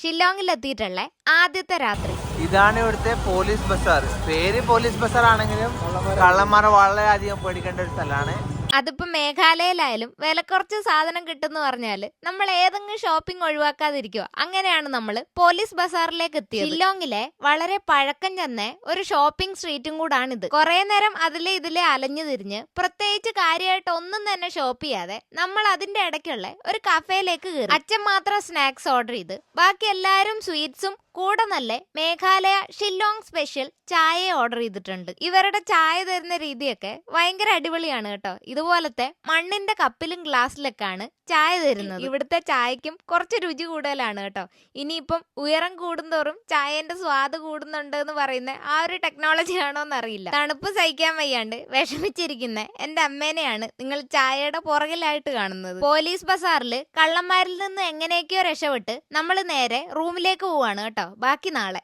ഷില്ലോങ്ങിൽ എത്തിയിട്ടുള്ള ആദ്യത്തെ രാത്രി. ഇതാണ് ഇവിടുത്തെ പോലീസ് ബസാർ. പേര് പോലീസ് ബസാർ ആണെങ്കിലും കള്ളന്മാരെ വളരെയധികം പേടിക്കേണ്ട ഒരു സ്ഥലമാണ്. അതിപ്പോ മേഘാലയയിലായാലും വില കുറച്ച് സാധനം കിട്ടുമെന്ന് പറഞ്ഞാൽ നമ്മൾ ഏതെങ്കിലും ഷോപ്പിംഗ് ഒഴിവാക്കാതിരിക്കുക അങ്ങനെയാണ് നമ്മൾ പോലീസ് ബസാറിലേക്ക് എത്തിയത്. ഷില്ലോങ്ങിലെ വളരെ പഴക്കം ചെന്ന ഒരു ഷോപ്പിംഗ് സ്ട്രീറ്റും കൂടാണിത്. കുറെ നേരം അതിലെ ഇതിലെ അലഞ്ഞു തിരിഞ്ഞ് പ്രത്യേകിച്ച് കാര്യമായിട്ട് ഒന്നും തന്നെ ഷോപ്പ് ചെയ്യാതെ നമ്മൾ അതിന്റെ ഇടയ്ക്കുള്ള ഒരു കഫേയിലേക്ക് കയറി. അച്ഛൻ മാത്രം സ്നാക്സ് ഓർഡർ ചെയ്ത് ബാക്കി എല്ലാവരും സ്വീറ്റ്സും കൂടെ നല്ല മേഘാലയ ഷില്ലോങ് സ്പെഷ്യൽ ചായ ഓർഡർ ചെയ്തിട്ടുണ്ട്. ഇവരുടെ ചായ തരുന്ന രീതിയൊക്കെ ഭയങ്കര അടിപൊളിയാണ് കേട്ടോ. ഇതുപോലത്തെ മണ്ണിന്റെ കപ്പിലും ഗ്ലാസ്സിലൊക്കെയാണ് ചായ തരുന്നത്. ഇവിടുത്തെ ചായക്കും കുറച്ച് രുചി കൂടുതലാണ് കേട്ടോ. ഇനിയിപ്പം ഉയരം കൂടുന്തോറും ചായന്റെ സ്വാദ് കൂടുന്നുണ്ട് എന്ന് പറയുന്ന ആ ഒരു ടെക്നോളജി ആണോ എന്നറിയില്ല തണുപ്പ് സഹിക്കാൻ വയ്യാണ്ട് വിഷമിച്ചിരിക്കുന്ന എന്റെ അമ്മേനെയാണ് നിങ്ങൾ ചായയുടെ പുറകിലായിട്ട് കാണുന്നത്. പോലീസ് ബസാറിൽ കള്ളന്മാരിൽ നിന്ന് എങ്ങനെയൊക്കെയോ രക്ഷപ്പെട്ട് നമ്മൾ നേരെ റൂമിലേക്ക് പോവാണ് കേട്ടോ. ബാക്കി നാളെ.